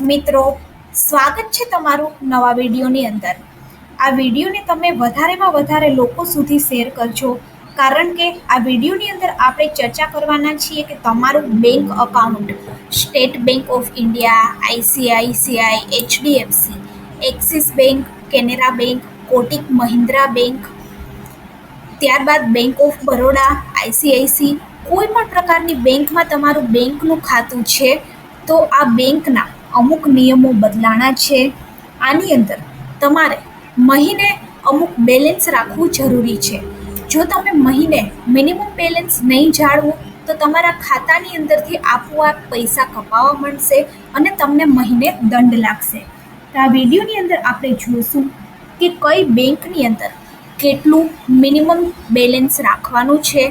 મિત્રો, સ્વાગત છે તમારું નવા વિડીયોની અંદર. આ વિડીયોને તમે વધારેમાં વધારે લોકો સુધી શેર કરજો, કારણ કે આ વિડીયોની અંદર આપણે ચર્ચા કરવાના છીએ કે તમારું bank account, State Bank of India, ICICI, HDFC, Axis Bank, Canara Bank, Kotak Mahindra Bank, ત્યારબાદ બેંક ઓફ બરોડા આઈસીઆઈસી કોઈ પણ પ્રકારની બેંકમાં તમારું બેંકનું ખાતું છે, તો આ બેંકના અમુક નિયમો બદલાણા છે. આની અંદર તમારે મહિને અમુક બેલેન્સ રાખવું જરૂરી છે. જો તમે મહિને મિનિમમ બેલેન્સ નહીં જાળવો તો તમારા ખાતાની અંદરથી આપોઆપ પૈસા કપાવા મળશે અને તમને મહિને દંડ લાગશે. તો આ વિડીયોની અંદર આપણે જોઈશું કે કઈ બેંકની અંદર કેટલું મિનિમમ બેલેન્સ રાખવાનું છે.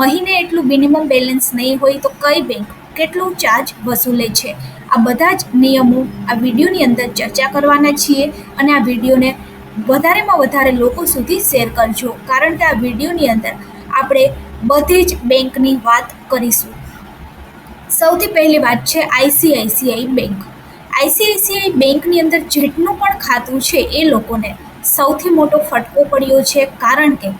મહિને એટલું મિનિમમ બેલેન્સ નહીં હોય તો કઈ બેંક કેટલું ચાર્જ વસૂલે છે. આ બધા જ નિયમો આ વિડીયોની અંદર ચર્ચા કરવાના છીએ અને આ વિડીયોને વધારેમાં વધારે લોકો સુધી શેર કરજો. કારણ કે આ વિડીયોની અંદર આપણે બધી જ બેંકની વાત કરીશું. સૌથી પહેલી વાત છે આઈસીઆઈસીઆઈ બેંક. આઈસીઆઈસીઆઈ બેંકની અંદર જેટલું પણ ખાતું છે એ લોકોને સૌથી મોટો ફટકો પડ્યો છે. કારણ કે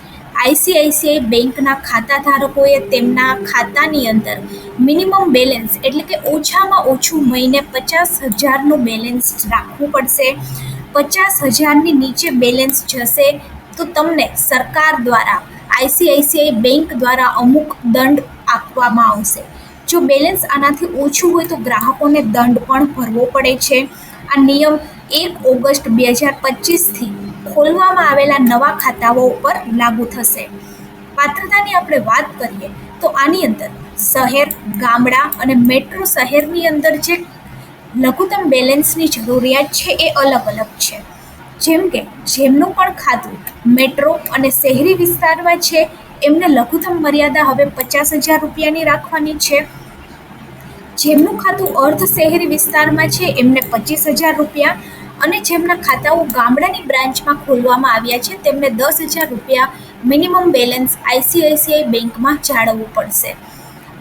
આઈસીઆઈસીઆઈ બેંકના ખાતા ધારકોએ તેમના ખાતાની અંદર મિનિમમ બેલેન્સ એટલે કે ઓછામાં ઓછું મહિને પચાસ હજારનું બેલેન્સ રાખવું પડશે. પચાસ હજારની નીચે બેલેન્સ જશે તો તમને સરકાર દ્વારા, આઈસીઆઈસીઆઈ બેંક દ્વારા અમુક દંડ આપવામાં આવશે. જો બેલેન્સ આનાથી ઓછું હોય તો ગ્રાહકોને દંડ પણ ભરવો પડે છે. આ નિયમ એક ઓગસ્ટ બે હજાર પચીસથી ખોલવામાં આવેલા નવા ખાતાઓ ઉપર લાગુ થશે. પાત્રતાની આપણે વાત કરીએ તો આની અંદર શહેર, ગામડા અને મેટ્રો શહેરની અંદર જે લઘુત્તમ બેલેન્સની જરૂરિયાત છે એ અલગ અલગ છે. જેમ કે જેમનું પણ ખાતું મેટ્રો અને શહેરી વિસ્તારમાં છે, એમને લઘુત્તમ મર્યાદા હવે પચાસ હજાર રૂપિયાની રાખવાની છે. જેમનું ખાતું અર્ધ શહેરી વિસ્તારમાં છે, એમને પચીસ હજાર રૂપિયા અને જેમના ખાતાઓ ગામડાની બ્રાન્ચમાં ખોલવામાં આવ્યા છે, તેમને દસ હજાર રૂપિયા મિનિમમ બેલેન્સ આઈસીઆઈસીઆઈ બેંકમાં જાળવવું પડશે.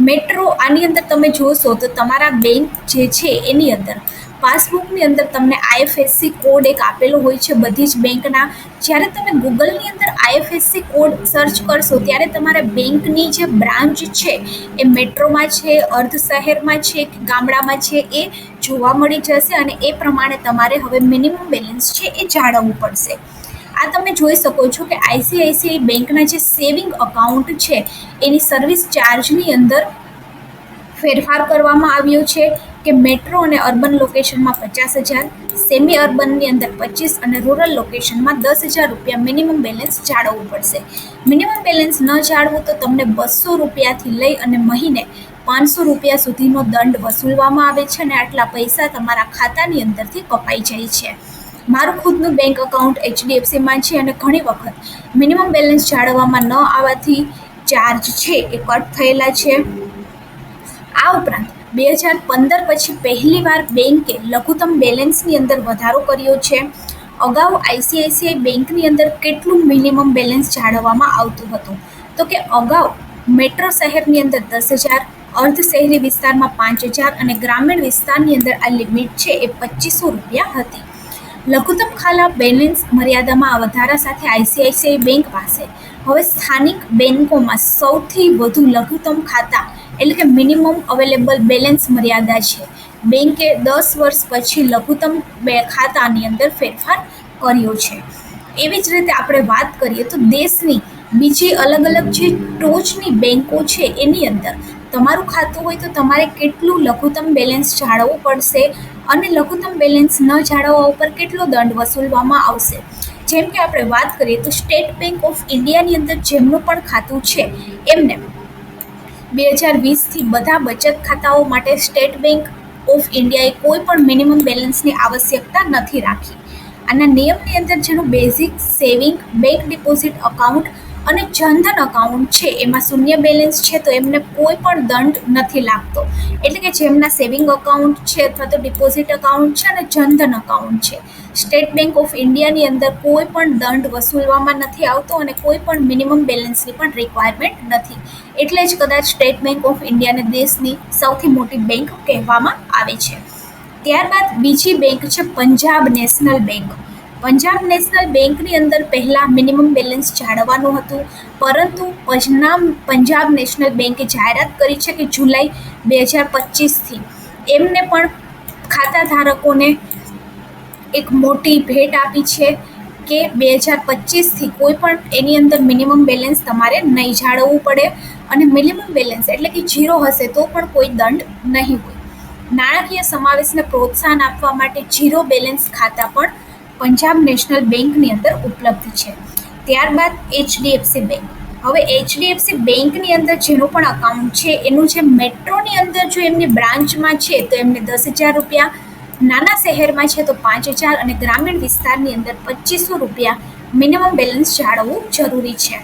મેટ્રો આની અંદર તમે જોશો તો તમારા બેંક જે છે એની અંદર પાસબુકની અંદર તમને આઈએફએસસી કોડ એક આપેલો હોય છે બધી જ બેંકના. જ્યારે તમે ગૂગલની અંદર આઈએફએસસી કોડ સર્ચ કરશો ત્યારે તમારા બેંકની જે બ્રાન્ચ છે એ મેટ્રોમાં છે, અર્ધ શહેરમાં છે, કે ગામડામાં છે એ જોવા મળી જશે અને એ પ્રમાણે તમારે હવે મિનિમમ બેલેન્સ છે એ જાળવવું પડશે. આ તમે જોઈ શકો છો કે આઈસીઆઈસીઆઈ બેંકના જે સેવિંગ અકાઉન્ટ છે, એની સર્વિસ ચાર્જની અંદર ફેરફાર કરવામાં આવ્યો છે કે મેટ્રો અને અર્બન લોકેશનમાં પચાસ હજાર સેમી અર્બનની અંદર પચીસ અને રૂરલ લોકેશનમાં દસ હજાર રૂપિયા મિનિમમ બેલેન્સ જાળવવું પડશે. મિનિમમ બેલેન્સ ન જાળવું તો તમને બસો રૂપિયાથી લઈ અને મહિને પાંચસો રૂપિયા સુધીનો દંડ વસૂલવામાં આવે છે અને આટલા પૈસા તમારા ખાતાની અંદરથી કપાઈ જાય છે. મારું ખુદનું બેંક અકાઉન્ટ એચડીએફસીમાં છે અને ઘણી વખત મિનિમમ બેલેન્સ જાળવવામાં ન આવવાથી ચાર્જ છે એ કટ થયેલા છે. આ ઉપરાંત બે હજાર પંદર પછી પહેલીવાર બેંકે લઘુત્તમ બેલેન્સની અંદર વધારો કર્યો છે. અગાઉ આઈસીઆઈસીઆઈ બેંકની અંદર કેટલું મિનિમમ બેલેન્સ જાળવવામાં આવતું હતું? તો કે અગાઉ મેટ્રો શહેરની અંદર દસ હજાર, અર્ધ શહેરી વિસ્તારમાં પાંચ હજાર અને ગ્રામીણ વિસ્તારની અંદર આ લિમિટ છે એ પચીસો રૂપિયા હતી. લઘુત્તમ ખાલા બેલેન્સ મર્યાદામાં વધારા સાથે આઈસીઆઈસીઆઈ બેંક પાસે. હવે સ્થાનિક બેન્કોમાં સૌથી વધુ લઘુત્તમ ખાતા એટલે કે મિનિમમ અવેલેબલ બેલેન્સ મર્યાદા છે. બેંકે દસ વર્ષ પછી લઘુત્તમ બે ખાતાની અંદર ફેરફાર કર્યો છે. એવી જ રીતે આપણે વાત કરીએ તો દેશની બીજી અલગ અલગ જે ટોચની બેન્કો છે એની અંદર. તમારું ખાતું હોય તો તમારે કેટલું લઘુત્તમ બેલેન્સ જાળવવું પડશે? અને લઘુત્તમ બેલેન્સ ન જાળવવા ઉપર કેટલો દંડ વસૂલવામાં આવશે? જેમ કે આપણે વાત કરીએ તો સ્ટેટ બેંક ઓફ ઇન્ડિયાની અંદર જેમનું પણ ખાતું છે, એમને બે હજાર વીસથી બધા બચત ખાતાઓ માટે સ્ટેટ બેંક ઓફ ઇન્ડિયાએ કોઈ પણ મિનિમમ બેલેન્સની આવશ્યકતા નથી રાખી. આના નિયમની અંદર જેનું basic saving bank deposit account અને જનધન અકાઉન્ટ છે, એમાં શૂન્ય બેલેન્સ છે, તો એમને કોઈ પણ દંડ નથી લાગતો. એટલે કે જેમના સેવિંગ અકાઉન્ટ છે અથવા તો ડિપોઝિટ અકાઉન્ટ છે અને જનધન અકાઉન્ટ છે. સ્ટેટ બેંક ઓફ ઇન્ડિયાની અંદર કોઈ પણ દંડ વસૂલવામાં નથી આવતો અને કોઈ પણ મિનિમમ બેલેન્સની પણ રિક્વાયરમેન્ટ નથી. એટલે જ કદાચ સ્ટેટ બેંક ઓફ ઇન્ડિયાને દેશની સૌથી મોટી બેંક કહેવામાં આવે છે. ત્યારબાદ બીજી બેંક છે Punjab national bank Punjab national બેંકની અંદર પહેલાં મિનિમમ બેલેન્સ જાળવવાનું હતું, પરંતુ પજનામ પંજાબ નેશનલ બેંકે જાહેરાત કરી છે કે જુલાઈ બે હજાર પચીસથી. એમને પણ ખાતા ધારકોને એક મોટી ભેટ આપી છે કે બે હજાર પચીસથી કોઈ પણ એની અંદર મિનિમમ બેલેન્સ તમારે નહીં જાળવવું પડે અને મિનિમમ બેલેન્સ એટલે કે ઝીરો હશે તો પણ કોઈ દંડ નહીં હોય. નાણાકીય સમાવેશને પ્રોત્સાહન આપવા માટે ઝીરો બેલેન્સ ખાતા પણ પંજાબ નેશનલ બેંકની અંદર ઉપલબ્ધ છે. ત્યારબાદ એચડીએફસી બેંક. હવે એચડીએફસી બેંકની અંદર જેનું પણ અકાઉન્ટ છે, એનું જે મેટ્રોની અંદર જો એમની બ્રાન્ચમાં છે, તો એમને દસ હજાર રૂપિયા. નાના શહેરમાં છે, તો પાંચ હજાર અને ગ્રામીણ વિસ્તારની અંદર પચીસો રૂપિયા મિનિમમ બેલેન્સ જાળવવું જરૂરી છે.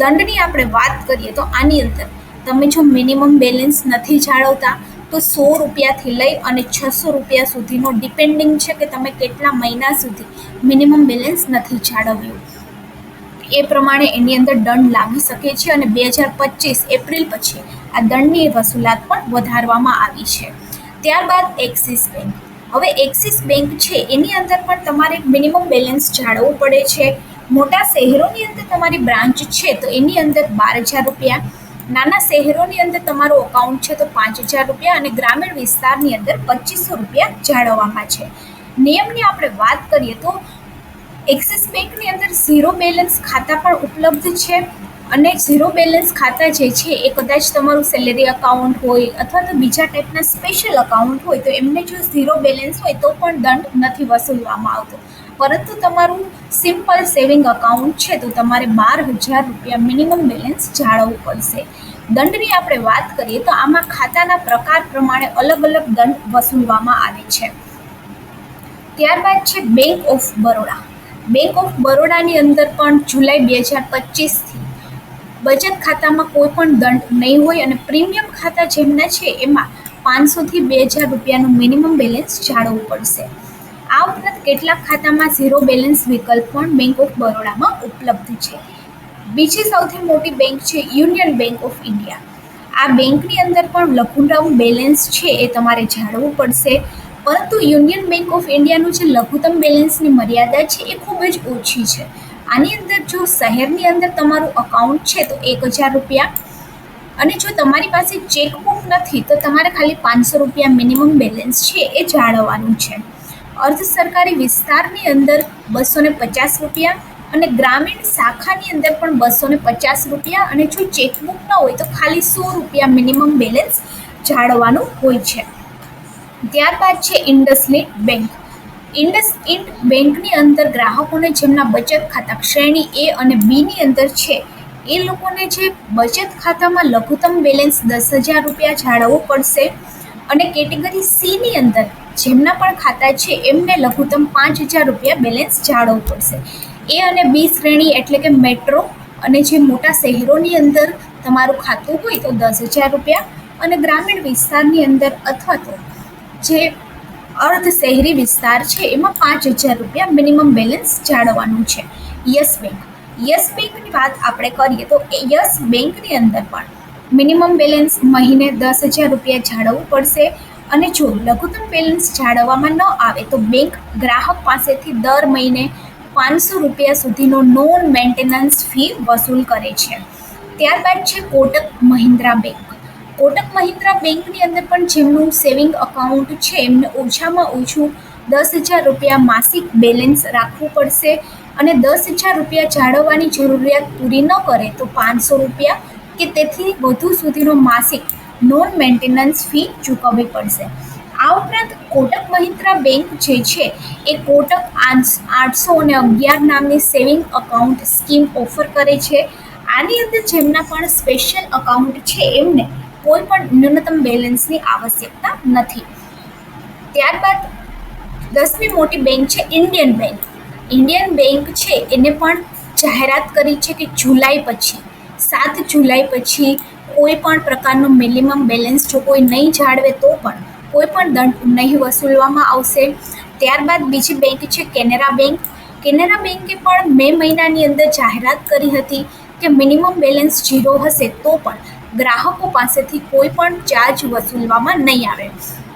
દંડની આપણે વાત કરીએ તો આની અંદર તમે જો મિનિમમ બેલેન્સ નથી જાળવતા તો સો રૂપિયાથી લઈ અને છસો રૂપિયા સુધીનો ડિપેન્ડિંગ છે કે તમે કેટલા મહિના સુધી મિનિમમ બેલેન્સ નથી જાળવ્યું. એ પ્રમાણે એની અંદર દંડ લાગી શકે છે અને બે હજાર પચીસ એપ્રિલ પછી આ દંડની વસૂલાત પણ વધારવામાં આવી છે. ત્યારબાદ એક્સિસ બેંક. હવે એક્સિસ બેંક છે, એની અંદર પણ તમારે મિનિમમ બેલેન્સ જાળવવું પડે છે. મોટા શહેરોની અંદર તમારી બ્રાન્ચ છે, તો એની અંદર બાર હજાર રૂપિયા નાના શહેરોની અંદર તમારું અકાઉન્ટ છે તો પાંચ હજાર રૂપિયા અને ગ્રામીણ વિસ્તારની અંદર પચીસો રૂપિયા જાળવવામાં છે. નિયમની આપણે વાત કરીએ તો એક્સિસ બેંકની અંદર ઝીરો બેલેન્સ ખાતા પણ ઉપલબ્ધ છે અને ઝીરો બેલેન્સ ખાતા જે છે એ કદાચ તમારું સેલેરી અકાઉન્ટ હોય અથવા તો બીજા ટાઈપના સ્પેશિયલ અકાઉન્ટ હોય તો એમને જો ઝીરો બેલેન્સ હોય તો પણ દંડ નથી વસૂલવામાં આવતો. પરંતુ તમારું સિમ્પલ સેવિંગ અકાઉન્ટ છે તો તમારે બાર હજાર રૂપિયા મિનિમમ બેલેન્સ જાળવવું પડશે. દંડની આપણે વાત કરીએ તો આમાં ખાતાના પ્રકાર પ્રમાણે અલગ અલગ દંડ વસૂલવામાં આવે છે. ત્યારબાદ છે bank of Baroda bank of બરોડાની અંદર પણ જુલાઈ બે હજાર પચીસથી બચત ખાતામાં કોઈ પણ દંડ નહીં હોય અને પ્રીમિયમ ખાતા જેમના છે એમાં પાંચસોથી બે હજાર રૂપિયાનું મિનિમમ બેલેન્સ જાળવવું પડશે. આ ઉપરાંત કેટલાક ખાતામાં ઝીરો બેલેન્સ વિકલ્પ પણ બેંક ઓફ બરોડામાં ઉપલબ્ધ છે. બીજી સૌથી મોટી બેંક છે યુનિયન બેંક ઓફ ઇન્ડિયા આ બેંકની અંદર પણ લઘુત્તમ બેલેન્સ છે એ તમારે જાળવવું પડશે. પરંતુ યુનિયન બેંક ઓફ ઇન્ડિયાનું જે લઘુત્તમ બેલેન્સની મર્યાદા છે એ ખૂબ જ ઓછી છે. આની અંદર જો શહેરની અંદર તમારું અકાઉન્ટ છે તો એક હજાર રૂપિયા. અને જો તમારી પાસે ચેકબુક નથી તો તમારે ખાલી પાંચસો રૂપિયા મિનિમમ બેલેન્સ છે એ જાળવવાનું છે. અર્ધ સરકારી વિસ્તારની અંદર બસો પચાસ રૂપિયા અને ગ્રામીણ શાખાની અંદર પણ બસો પચાસ રૂપિયા અને જો ચેકબુક ન હોય તો ખાલી સો રૂપિયા મિનિમમ બેલેન્સ જાળવવાનું હોય છે. ત્યારબાદ છે ઇન્ડસલિન્ડ બેંક ઇન્ડસઇન્ડ બેંકની અંદર ગ્રાહકોને જેમના બચત ખાતા શ્રેણી એ અને બીની અંદર છે, એ લોકોને જે બચત ખાતામાં લઘુત્તમ બેલેન્સ દસ હજાર રૂપિયા જાળવવું પડશે અને કેટેગરી સીની અંદર જેમના પણ ખાતા છે, એમને લઘુત્તમ પાંચ હજાર રૂપિયા બેલેન્સ જાળવવું પડશે. એ અને બી શ્રેણી એટલે કે મેટ્રો અને જે મોટા શહેરોની અંદર તમારું ખાતું હોય તો દસ હજાર રૂપિયા અને ગ્રામીણ વિસ્તારની અંદર અથવા તો જે અર્ધ શહેરી વિસ્તાર છે, એમાં પાંચ હજાર રૂપિયા મિનિમમ બેલેન્સ જાળવવાનું છે. Yes bank. યસ બેંકની વાત આપણે કરીએ તો એ યસ બેંકની અંદર પણ મિનિમમ બેલેન્સ મહિને દસ હજાર રૂપિયા જાળવવું પડશે. અને જો લઘુત્તમ બેલેન્સ જાળવવામાં ન આવે તો બેંક ગ્રાહક પાસેથી દર મહિને પાંચસો રૂપિયા સુધીનો નોન મેન્ટેનન્સ ફી વસૂલ કરે છે. ત્યારબાદ છે કોટક મહિન્દ્રા બેંક. કોટક મહિન્દ્રા બેંકની અંદર પણ જેમનું સેવિંગ અકાઉન્ટ છે, એમને ઓછામાં ઓછું દસ હજાર રૂપિયા માસિક બેલેન્સ રાખવું પડશે અને દસ હજાર રૂપિયા જાળવવાની જરૂરિયાત પૂરી ન કરે તો પાંચસો રૂપિયા કે તેથી વધુ સુધીનો માસિક નોન મેન્ટેનન્સ ફી ચૂકવવી પડશે. આ ઉપરાંત કોટક મહિન્દ્રા બેંક જે છે, એ કોટક આઠસો અને અગિયાર નામની સેવિંગ અકાઉન્ટ સ્કીમ ઓફર કરે છે. આની અંદર જેમના પણ સ્પેશિયલ અકાઉન્ટ છે, એમને કોઈ પણ ન્યૂનતમ બેલેન્સની આવશ્યકતા નથી. ત્યારબાદ દસમી મોટી બેંક છે, ઇન્ડિયન બેંક. ઇન્ડિયન બેંક છે, એને પણ જાહેરાત કરી છે કે જુલાઈ પછી, સાત જુલાઈ પછી કોઈ પણ પ્રકારનું મિનિમમ બેલેન્સ જો કોઈ નહીં જાળવે તો પણ કોઈ પણ દંડ નહીં વસૂલવામાં આવશે. ત્યારબાદ બીજી બેંક છે કેનેરા બેંક. કેનેરા બેંકે પણ મે મહિનાની અંદર જાહેરાત કરી હતી કે મિનિમમ બેલેન્સ ઝીરો હશે તો પણ ગ્રાહકો પાસેથી કોઈ પણ ચાર્જ વસૂલવામાં નહીં આવે.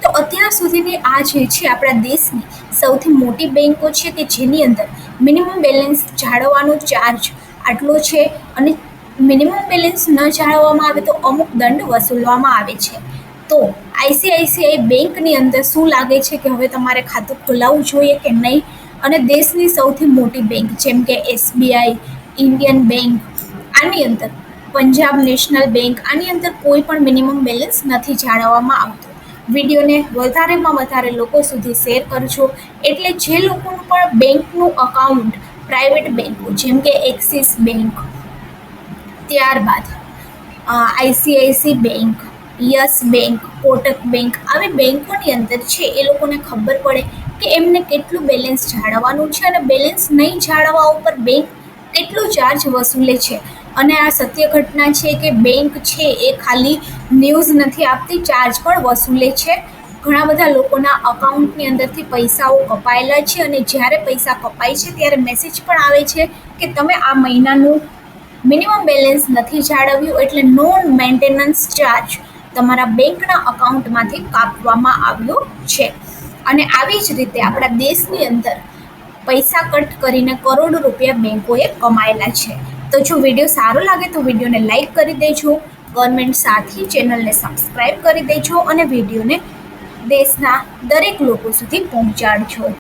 તો તો અત્યાર સુધીની આ જે છે આપણા દેશની સૌથી મોટી બેન્કો છે કે જેની અંદર મિનિમમ બેલેન્સ જાળવવાનો ચાર્જ આટલો છે અને મિનિમમ બેલેન્સ ન જાળવવામાં આવે તો અમુક દંડ વસૂલવામાં આવે છે. તો આઈસીઆઈસીઆઈ બેંકની અંદર શું લાગે છે કે હવે તમારે ખાતું ખોલાવવું જોઈએ કે નહીં? અને દેશની સૌથી મોટી બેંક જેમ કે એસબીઆઈ, ઇન્ડિયન બેંક, આની અંદર પંજાબ નેશનલ બેંક, આની અંદર કોઈ પણ મિનિમમ બેલેન્સ નથી જાળવવામાં આવતું. વિડીયોને વધારેમાં વધારે લોકો સુધી શેર કરજો. એટલે જે લોકોનું પણ બેંકનું અકાઉન્ટ પ્રાઇવેટ બેંકો જેમ કે એક્સિસ બેંક ત્યારબાદ ICICI bank, Yes bank, Kotak bank આવી બેંકોની અંદર છે એ લોકોને ખબર પડે કે એમને કેટલું બેલેન્સ જાળવવાનું છે અને બેલેન્સ નહીં જાળવવા ઉપર બેંક કેટલો ચાર્જ વસૂલે છે. અને આ સત્ય ઘટના છે કે બેંક છે એ ખાલી ન્યૂઝ નથી આપતી, ચાર્જ પણ વસૂલે છે. ઘણા બધા લોકોના અકાઉન્ટની અંદરથી પૈસાઓ કપાયેલા છે અને જ્યારે પૈસા કપાય છે ત્યારે મેસેજ પણ આવે છે કે તમે આ મહિનાનું મિનિમમ બેલેન્સ નથી જાળવ્યું એટલે નોન મેન્ટેનન્સ ચાર્જ તમારા બેંકના અકાઉન્ટમાંથી કાપવામાં આવ્યો છે. અને આવી જ રીતે આપણા દેશની અંદર પૈસા કટ કરીને કરોડો રૂપિયા બેંકોએ કમાયેલા છે. તો જો વીડિયો સારો લાગે તો વિડીયોને લાઇક કરી દેજો, ગવર્મેન્ટ સાથી ચેનલને સબસ્ક્રાઈબ કરી દેજો અને વિડીયોને દેશના દરેક લોકો સુધી પહોંચાડજો.